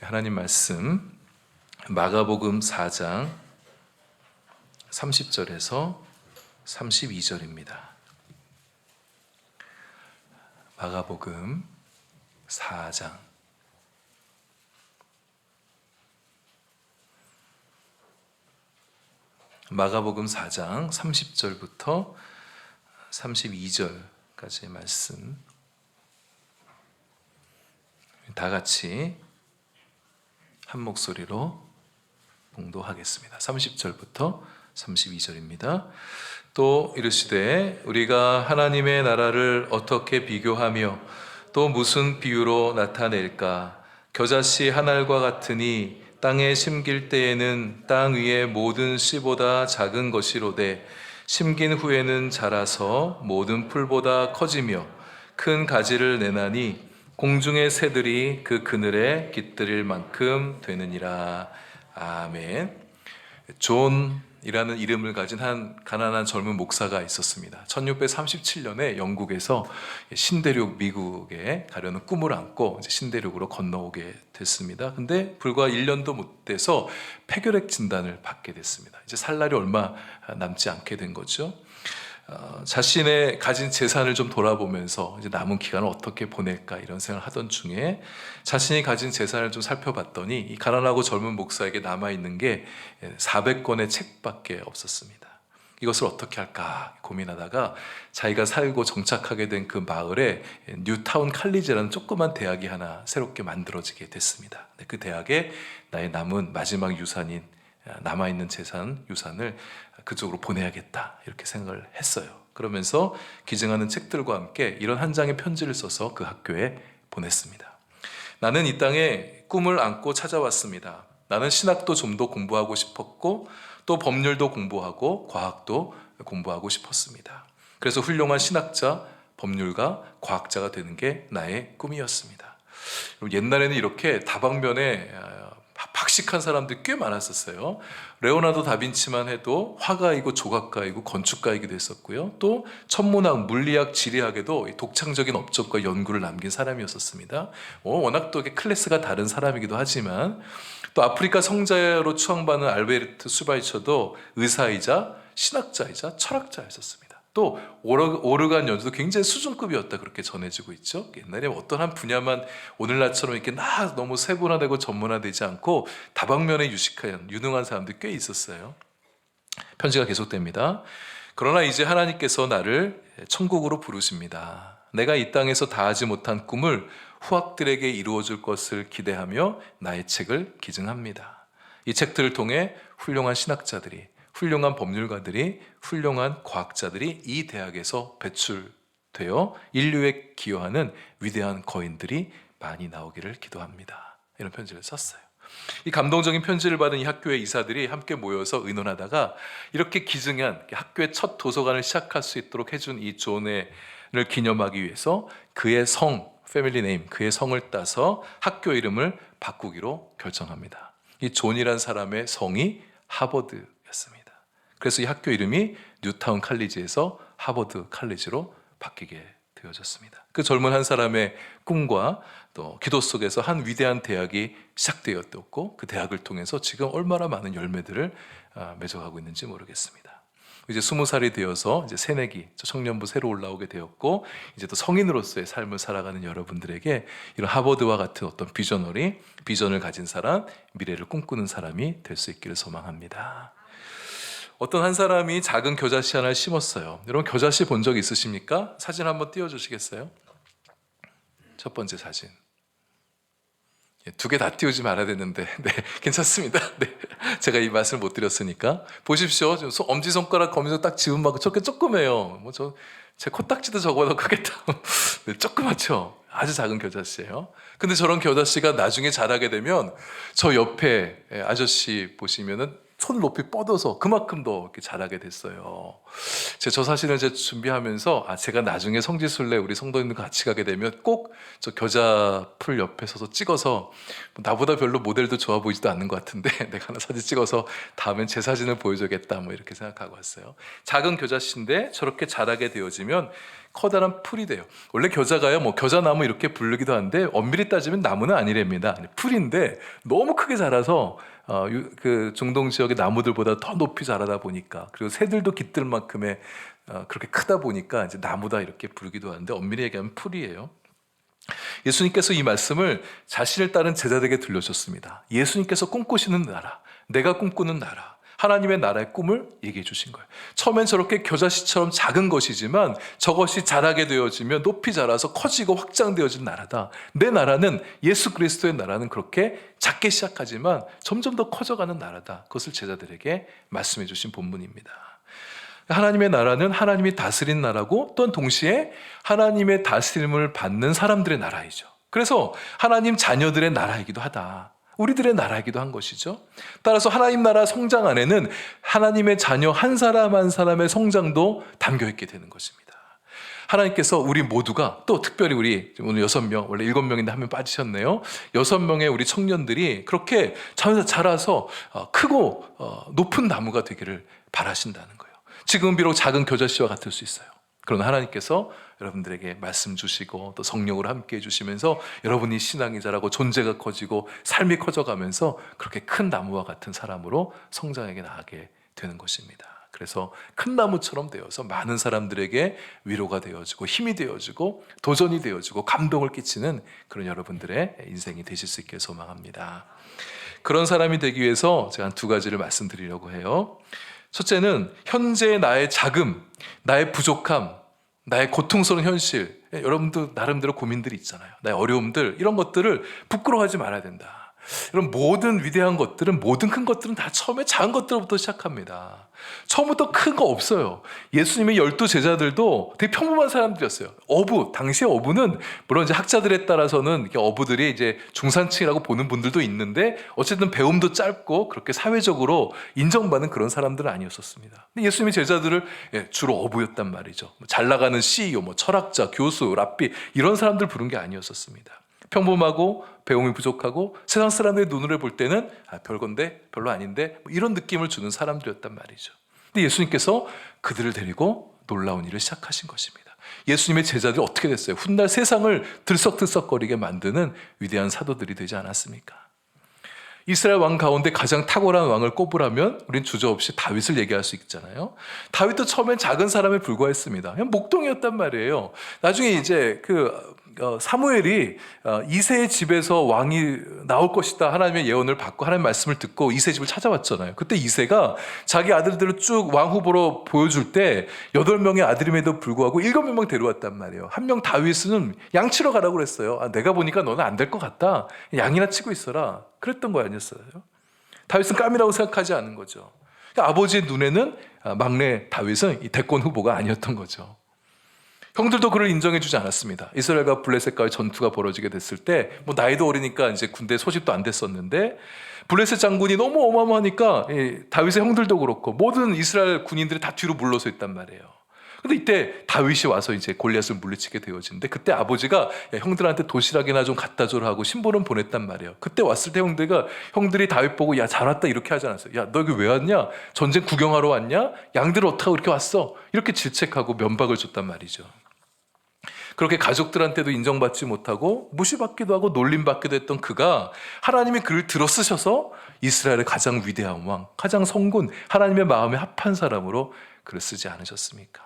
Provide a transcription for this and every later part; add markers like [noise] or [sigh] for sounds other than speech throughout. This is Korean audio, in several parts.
하나님 말씀 마가복음 4장 30절에서 32절입니다. 마가복음 4장 마가복음 4장 30절부터 32절까지의 말씀 다 같이 한 목소리로 봉도하겠습니다. 30절부터 32절입니다. 또 이르시되 우리가 하나님의 나라를 어떻게 비교하며 또 무슨 비유로 나타낼까 겨자씨 한 알과 같으니 땅에 심길 때에는 땅 위의 모든 씨보다 작은 것이로되 심긴 후에는 자라서 모든 풀보다 커지며 큰 가지를 내나니 공중의 새들이 그 그늘에 깃들일 만큼 되느니라. 아멘. 존이라는 이름을 가진 한 가난한 젊은 목사가 있었습니다. 1637년에 영국에서 신대륙 미국에 가려는 꿈을 안고 신대륙으로 건너오게 됐습니다. 근데 불과 1년도 못 돼서 폐결핵 진단을 받게 됐습니다. 이제 살 날이 얼마 남지 않게 된 거죠. 어, 자신의 가진 재산을 좀 돌아보면서 이제 남은 기간을 어떻게 보낼까 이런 생각을 하던 중에 자신이 가진 재산을 좀 살펴봤더니 이 가난하고 젊은 목사에게 남아 있는 게 400권의 책밖에 없었습니다. 이것을 어떻게 할까 고민하다가 자기가 살고 정착하게 된 그 마을에 뉴타운 칼리지라는 조그만 대학이 하나 새롭게 만들어지게 됐습니다. 네, 그 대학에 나의 남은 마지막 유산인 남아 있는 재산 유산을 그쪽으로 보내야겠다 이렇게 생각을 했어요. 그러면서 기증하는 책들과 함께 이런 한 장의 편지를 써서 그 학교에 보냈습니다. 나는 이 땅에 꿈을 안고 찾아왔습니다. 나는 신학도 좀 더 공부하고 싶었고 또 법률도 공부하고 과학도 공부하고 싶었습니다. 그래서 훌륭한 신학자, 법률가, 과학자가 되는 게 나의 꿈이었습니다. 옛날에는 이렇게 다방면에 박식한 사람들이 꽤 많았었어요. 레오나르도 다빈치만 해도 화가이고 조각가이고 건축가이기도 했었고요. 또 천문학, 물리학, 지리학에도 독창적인 업적과 연구를 남긴 사람이었었습니다. 어, 워낙 또 클래스가 다른 사람이기도 하지만 또 아프리카 성자로 추앙받는 알베르트 수바이처도 의사이자 신학자이자 철학자였었습니다. 또 오르간 연주도 굉장히 수준급이었다 그렇게 전해지고 있죠. 옛날에 어떤 한 분야만 오늘날처럼 이렇게 나 너무 세분화되고 전문화되지 않고 다방면에 유식한 유능한 사람들이 꽤 있었어요. 편지가 계속됩니다. 그러나 이제 하나님께서 나를 천국으로 부르십니다. 내가 이 땅에서 다하지 못한 꿈을 후학들에게 이루어줄 것을 기대하며 나의 책을 기증합니다. 이 책들을 통해 훌륭한 신학자들이 훌륭한 법률가들이 훌륭한 과학자들이 이 대학에서 배출되어 인류에 기여하는 위대한 거인들이 많이 나오기를 기도합니다. 이런 편지를 썼어요. 이 감동적인 편지를 받은 이 학교의 이사들이 함께 모여서 의논하다가 이렇게 기증한 학교의 첫 도서관을 시작할 수 있도록 해준 이 존을 기념하기 위해서 그의 성, 패밀리 네임, 그의 성을 따서 학교 이름을 바꾸기로 결정합니다. 이 존이란 사람의 성이 하버드였습니다. 그래서 이 학교 이름이 뉴타운 칼리지에서 하버드 칼리지로 바뀌게 되어졌습니다. 그 젊은 한 사람의 꿈과 또 기도 속에서 한 위대한 대학이 시작되었고 그 대학을 통해서 지금 얼마나 많은 열매들을 아, 맺어가고 있는지 모르겠습니다. 이제 스무 살이 되어서 이제 새내기 청년부 새로 올라오게 되었고 이제 또 성인으로서의 삶을 살아가는 여러분들에게 이런 하버드와 같은 어떤 비전너리 비전을 가진 사람 미래를 꿈꾸는 사람이 될 수 있기를 소망합니다. 어떤 한 사람이 작은 겨자씨 하나를 심었어요. 여러분 겨자씨 본 적 있으십니까? 사진 한번 띄워주시겠어요? 첫 번째 사진. 예, 두개 다 띄우지 말아야 되는데, [laughs] 네, 괜찮습니다. 네, 제가 이 말씀을 못 드렸으니까 보십시오. 엄지 손가락 거미서 딱 집은 만큼 저게 조그매요. 뭐 저 제 코딱지도 저거보다 크겠다. [laughs] 네, 조그맣죠. 아주 작은 겨자씨예요. 근데 저런 겨자씨가 나중에 자라게 되면 저 옆에 아저씨 보시면은 손 높이 뻗어서 그만큼 더 이렇게 자라게 됐어요. 제 저 사진을 제 준비하면서 아 제가 나중에 성지순례 우리 성도님들 같이 가게 되면 꼭 저 겨자 풀 옆에 서서 찍어서 뭐 나보다 별로 모델도 좋아 보이지도 않는 것 같은데 [laughs] 내가 하나 사진 찍어서 다음엔 제 사진을 보여줘야겠다 뭐 이렇게 생각하고 왔어요. 작은 겨자씨인데 저렇게 자라게 되어지면 커다란 풀이 돼요. 원래 겨자가요, 뭐 겨자나무 이렇게 부르기도 한데 엄밀히 따지면 나무는 아니랍니다. 풀인데 너무 크게 자라서 어, 유- 그 중동 지역의 나무들보다 더 높이 자라다 보니까 그리고 새들도 깃들 만큼의 어, 그렇게 크다 보니까 이제 나무다 이렇게 부르기도 하는데 엄밀히 얘기하면 풀이에요. 예수님께서 이 말씀을 자신을 따른 제자들에게 들려줬습니다. 예수님께서 꿈꾸시는 나라, 내가 꿈꾸는 나라, 하나님의 나라의 꿈을 얘기해 주신 거예요. 처음엔 저렇게 겨자씨처럼 작은 것이지만 저것이 자라게 되어지면 높이 자라서 커지고 확장되어진 나라다. 내 나라는 예수 그리스도의 나라는 그렇게 작게 시작하지만 점점 더 커져가는 나라다. 그것을 제자들에게 말씀해 주신 본문입니다. 하나님의 나라는 하나님이 다스린 나라고 또한 동시에 하나님의 다스림을 받는 사람들의 나라이죠. 그래서 하나님 자녀들의 나라이기도 하다. 우리들의 나라이기도 한 것이죠. 따라서 하나님 나라 성장 안에는 하나님의 자녀 한 사람 한 사람의 성장도 담겨 있게 되는 것입니다. 하나님께서 우리 모두가 또 특별히 우리 오늘 여섯 명 원래 일곱 명인데 한 명 빠지셨네요. 여섯 명의 우리 청년들이 그렇게 자면서 자라서 어, 크고 어, 높은 나무가 되기를 바라신다는 거예요. 지금 비록 작은 겨자씨와 같을 수 있어요. 그러나 하나님께서 여러분들에게 말씀 주시고 또 성령으로 함께 해주시면서 여러분이 신앙이 자라고 존재가 커지고 삶이 커져가면서 그렇게 큰 나무와 같은 사람으로 성장하게 나가게 되는 것입니다. 그래서 큰 나무처럼 되어서 많은 사람들에게 위로가 되어지고 힘이 되어지고 도전이 되어지고 감동을 끼치는 그런 여러분들의 인생이 되실 수 있게 소망합니다. 그런 사람이 되기 위해서 제가 한 두 가지를 말씀드리려고 해요. 첫째는 현재 나의 자금, 나의 부족함, 나의 고통스러운 현실, 예, 여러분도 나름대로 고민들이 있잖아요. 나의 어려움들, 이런 것들을 부끄러워하지 말아야 된다. 여러분, 모든 위대한 것들은, 모든 큰 것들은 다 처음에 작은 것들부터 시작합니다. 처음부터 큰 거 없어요. 예수님의 열두 제자들도 되게 평범한 사람들이었어요. 어부, 당시의 어부는, 물론 이제 학자들에 따라서는 어부들이 이제 중산층이라고 보는 분들도 있는데, 어쨌든 배움도 짧고, 그렇게 사회적으로 인정받는 그런 사람들은 아니었었습니다. 근데 예수님의 제자들을 예, 주로 어부였단 말이죠. 뭐잘 나가는 CEO, 뭐 철학자, 교수, 랍비, 이런 사람들 부른 게 아니었었습니다. 평범하고 배움이 부족하고 세상 사람들의 눈으로 볼 때는 아, 별건데 별로 아닌데 뭐 이런 느낌을 주는 사람들이었단 말이죠. 근데 예수님께서 그들을 데리고 놀라운 일을 시작하신 것입니다. 예수님의 제자들이 어떻게 됐어요? 훗날 세상을 들썩들썩거리게 만드는 위대한 사도들이 되지 않았습니까? 이스라엘 왕 가운데 가장 탁월한 왕을 꼽으라면 우린 주저없이 다윗을 얘기할 수 있잖아요. 다윗도 처음엔 작은 사람에 불과했습니다. 그냥 목동이었단 말이에요. 나중에 이제 그 어, 사무엘이 어, 이세의 집에서 왕이 나올 것이다 하나님의 예언을 받고 하나님 말씀을 듣고 이세 집을 찾아왔잖아요. 그때 이세가 자기 아들들을 쭉 왕 후보로 보여줄 때 여덟 명의 아들임에도 불구하고 일곱 명만 데려왔단 말이에요. 한 명 다윗은 양치러 가라고 그랬어요. 아, 내가 보니까 너는 안 될 것 같다. 양이나 치고 있어라. 그랬던 거 아니었어요? 다윗은 깜이라고 생각하지 않은 거죠. 그러니까 아버지의 눈에는 아, 막내 다윗은 이 대권 후보가 아니었던 거죠. 형들도 그를 인정해 주지 않았습니다. 이스라엘과 블레셋과의 전투가 벌어지게 됐을 때, 뭐 나이도 어리니까 이제 군대 소집도 안 됐었는데, 블레셋 장군이 너무 어마어마하니까 이 다윗의 형들도 그렇고 모든 이스라엘 군인들이 다 뒤로 물러서 있단 말이에요. 근데 이때 다윗이 와서 이제 골리앗을 물리치게 되어지는데 그때 아버지가 야, 형들한테 도시락이나 좀 갖다 줘라 하고 신보는 보냈단 말이에요. 그때 왔을 때 형들가 형들이 다윗 보고 야 잘 왔다 이렇게 하지 않았어요. 야 너 여기 왜 왔냐? 전쟁 구경하러 왔냐? 양들을 어떻게 이렇게 왔어? 이렇게 질책하고 면박을 줬단 말이죠. 그렇게 가족들한테도 인정받지 못하고 무시받기도 하고 놀림받기도 했던 그가 하나님이 그를 들어쓰셔서 이스라엘의 가장 위대한 왕, 가장 성군, 하나님의 마음에 합한 사람으로 그를 쓰지 않으셨습니까?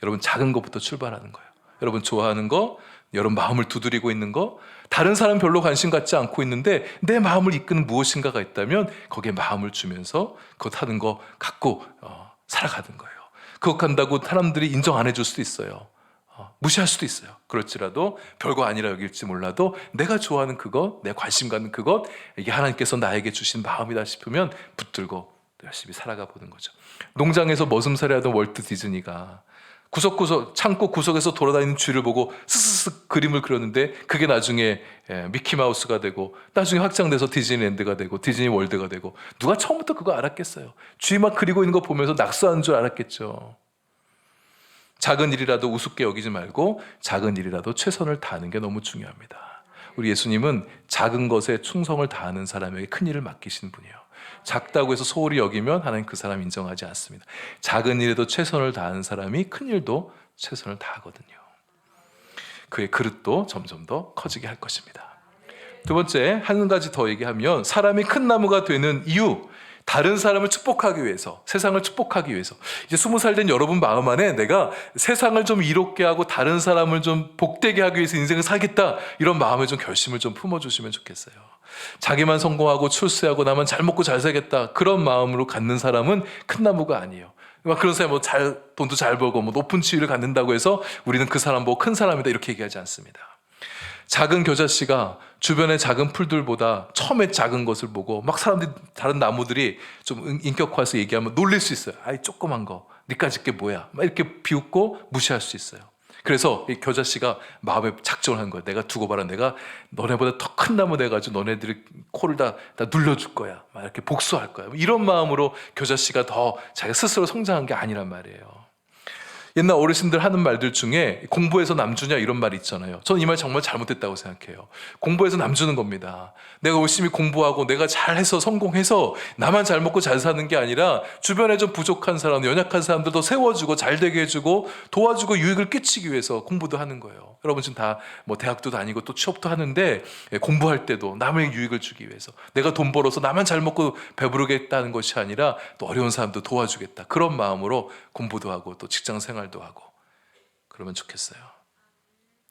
여러분 작은 것부터 출발하는 거예요. 여러분 좋아하는 거, 여러분 마음을 두드리고 있는 거, 다른 사람 별로 관심 갖지 않고 있는데 내 마음을 이끄는 무엇인가가 있다면 거기에 마음을 주면서 그것 하는 거 갖고 어, 살아가는 거예요. 그것 한다고 사람들이 인정 안 해줄 수도 있어요. 어, 무시할 수도 있어요. 그렇지라도 별거 아니라 여길지 몰라도 내가 좋아하는 그것, 내 관심 갖는 그것, 이게 하나님께서 나에게 주신 마음이다 싶으면 붙들고 열심히 살아가 보는 거죠. 농장에서 머슴살이 하던 월트 디즈니가 구석구석 창고 구석에서 돌아다니는 쥐를 보고 스스스 그림을 그렸는데 그게 나중에 예, 미키 마우스가 되고 나중에 확장돼서 디즈니랜드가 되고 디즈니 월드가 되고 누가 처음부터 그거 알았겠어요? 쥐막 그리고 있는 거 보면서 낙서한 줄 알았겠죠. 작은 일이라도 우습게 여기지 말고 작은 일이라도 최선을 다하는 게 너무 중요합니다. 우리 예수님은 작은 것에 충성을 다하는 사람에게 큰 일을 맡기시는 분이에요. 작다고 해서 소홀히 여기면 하나님 그 사람 인정하지 않습니다. 작은 일에도 최선을 다하는 사람이 큰 일도 최선을 다하거든요. 그의 그릇도 점점 더 커지게 할 것입니다. 두 번째, 한 가지 더 얘기하면 사람이 큰 나무가 되는 이유, 다른 사람을 축복하기 위해서, 세상을 축복하기 위해서. 이제 스무 살 된 여러분 마음 안에 내가 세상을 좀 이롭게 하고 다른 사람을 좀 복되게 하기 위해서 인생을 살겠다. 이런 마음의 좀 결심을 좀 품어주시면 좋겠어요. 자기만 성공하고 출세하고 나만 잘 먹고 잘 살겠다. 그런 마음으로 갖는 사람은 큰 나무가 아니에요. 막 그런 사람이 뭐잘 돈도 잘 벌고 뭐 높은 지위를 갖는다고 해서 우리는 그 사람 뭐큰 사람이다 이렇게 얘기하지 않습니다. 작은 겨자씨가 주변의 작은 풀들보다 처음에 작은 것을 보고 막 사람들이 다른 나무들이 좀 인- 인격화해서 얘기하면 놀릴 수 있어요. 아이 조그만 거, 니까 짓 게 뭐야? 막 이렇게 비웃고 무시할 수 있어요. 그래서 이 겨자씨가 마음에 작정을 한 거예요. 내가 두고 봐라. 내가 너네보다 더 큰 나무 돼가지고 너네들이 코를 다, 다 눌러줄 거야. 막 이렇게 복수할 거야. 이런 마음으로 겨자씨가 더 자기 스스로 성장한 게 아니란 말이에요. 옛날 어르신들 하는 말들 중에 공부해서 남주냐 이런 말이 있잖아요. 저는 이 말 정말 잘못됐다고 생각해요. 공부해서 남주는 겁니다. 내가 열심히 공부하고 내가 잘해서 성공해서 나만 잘 먹고 잘 사는 게 아니라 주변에 좀 부족한 사람, 연약한 사람들도 세워주고 잘 되게 해주고 도와주고 유익을 끼치기 위해서 공부도 하는 거예요. 여러분 지금 다 뭐 대학도 다니고 또 취업도 하는데 예, 공부할 때도 남의 유익을 주기 위해서 내가 돈 벌어서 나만 잘 먹고 배부르겠다는 것이 아니라 또 어려운 사람도 도와주겠다. 그런 마음으로 공부도 하고 또 직장 생활 도 하고 그러면 좋겠어요.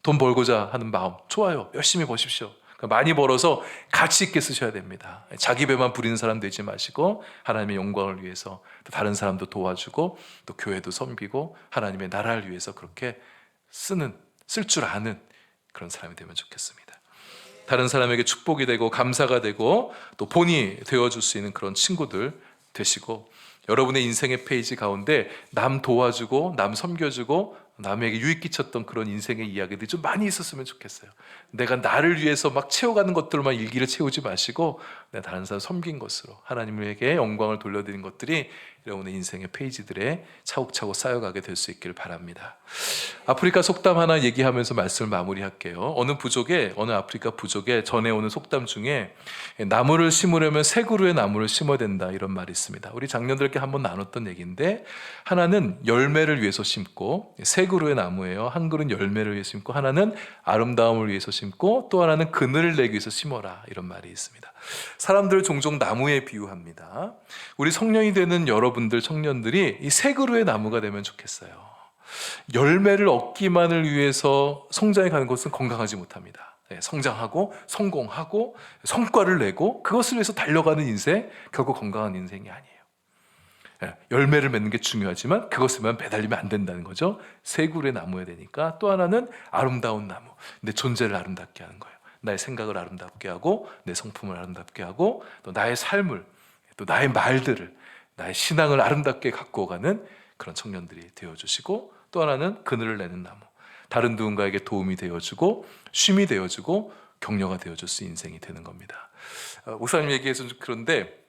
돈 벌고자 하는 마음 좋아요. 열심히 버십시오. 그러니까 많이 벌어서 가치 있게 쓰셔야 됩니다. 자기 배만 부리는 사람 되지 마시고 하나님의 영광을 위해서 또 다른 사람도 도와주고 또 교회도 섬기고 하나님의 나라를 위해서 그렇게 쓰는 쓸 줄 아는 그런 사람이 되면 좋겠습니다. 다른 사람에게 축복이 되고 감사가 되고 또 본이 되어줄 수 있는 그런 친구들 되시고 여러분의 인생의 페이지 가운데 남 도와주고 남 섬겨주고 남에게 유익 끼쳤던 그런 인생의 이야기들이 좀 많이 있었으면 좋겠어요. 내가 나를 위해서 막 채워가는 것들만 일기를 채우지 마시고 다른 사람 섬긴 것으로 하나님에게 영광을 돌려드린 것들이 여러분의 인생의 페이지들에 차곡차곡 쌓여가게 될 수 있기를 바랍니다. 아프리카 속담 하나 얘기하면서 말씀을 마무리할게요. 어느 부족에 어느 아프리카 부족에 전해 오는 속담 중에 나무를 심으려면 새 그루의 나무를 심어야 된다 이런 말이 있습니다. 우리 작년들께 한번 나눴던 얘기인데 하나는 열매를 위해서 심고 새 그루의 나무예요. 한 그루는 열매를 위해서 심고 하나는 아름다움을 위해서 심고 또 하나는 그늘을 내기 위해서 심어라 이런 말이 있습니다. 사람들을 종종 나무에 비유합니다. 우리 성령이 되는 여러분들 청년들이 이 새 그루의 나무가 되면 좋겠어요. 열매를 얻기만을 위해서 성장해 가는 것은 건강하지 못합니다. 네, 성장하고 성공하고 성과를 내고 그것을 위해서 달려가는 인생 결국 건강한 인생이 아니에요. 예, 열매를 맺는 게 중요하지만 그것에만 배달리면 안 된다는 거죠. 새 그루의 나무야 되니까 또 하나는 아름다운 나무. 내 존재를 아름답게 하는 거예요. 나의 생각을 아름답게 하고 내 성품을 아름답게 하고 또 나의 삶을 또 나의 말들을 나의 신앙을 아름답게 갖고 가는 그런 청년들이 되어 주시고 또 하나는 그늘을 내는 나무. 다른 누군가에게 도움이 되어 주고 쉼이 되어 주고 격려가 되어 줄 수 인생이 되는 겁니다. 어, 목사님 얘기해서 좀 그런데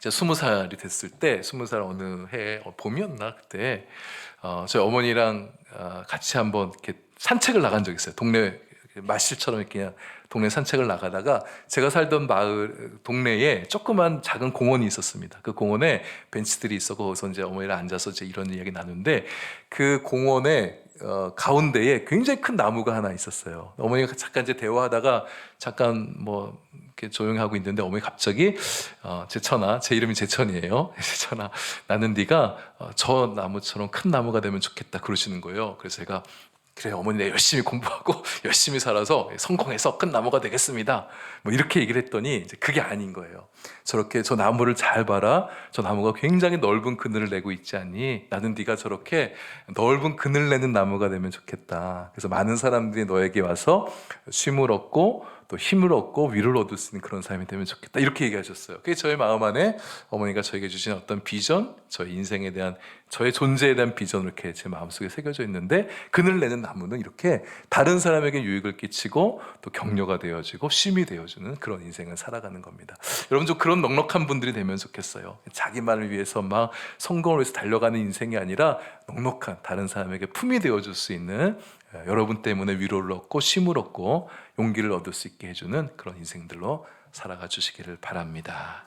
제가 스무 살이 됐을 때 스무 살 어느 해 어, 봄이었나 그때 어, 저희 어머니랑 어, 같이 한번 이렇게 산책을 나간 적이 있어요. 동네 마실처럼 이렇게 동네 산책을 나가다가 제가 살던 마을 동네에 조그만 작은 공원이 있었습니다. 그 공원에 벤치들이 있었고 거기서 이제 어머니랑 앉아서 이제 이런 이야기 나누는데 그 공원에 어, 가운데에 굉장히 큰 나무가 하나 있었어요. 어머니가 잠깐 이제 대화하다가 잠깐 뭐 이렇게 조용히 하고 있는데 어머니 갑자기 어, 제천아 제 이름이 제천이에요. [laughs] 제천아 나는 네가 어, 저 나무처럼 큰 나무가 되면 좋겠다 그러시는 거예요. 그래서 제가 그래 어머니 내 열심히 공부하고 [laughs] 열심히 살아서 성공해서 큰 나무가 되겠습니다. 뭐 이렇게 얘기를 했더니 이제 그게 아닌 거예요. 저렇게 저 나무를 잘 봐라. 저 나무가 굉장히 넓은 그늘을 내고 있지 않니? 나는 네가 저렇게 넓은 그늘 내는 나무가 되면 좋겠다. 그래서 많은 사람들이 너에게 와서 쉼을 얻고 또 힘을 얻고 위로를 얻을 수 있는 그런 삶이 되면 좋겠다 이렇게 얘기하셨어요. 그게 저의 마음 안에 어머니가 저에게 주신 어떤 비전, 저의 인생에 대한 저의 존재에 대한 비전을 이렇게 제 마음속에 새겨져 있는데 그늘 내는 나무는 이렇게 다른 사람에게 유익을 끼치고 또 격려가 되어지고 쉼이 되어주는 그런 인생을 살아가는 겁니다. 여러분 좀 그런 넉넉한 분들이 되면 좋겠어요. 자기만을 위해서 막 성공을 위해서 달려가는 인생이 아니라 넉넉한 다른 사람에게 품이 되어줄 수 있는 예, 여러분 때문에 위로를 얻고 쉼을 얻고 용기를 얻을 수 있게 해주는 그런 인생들로 살아가 주시기를 바랍니다.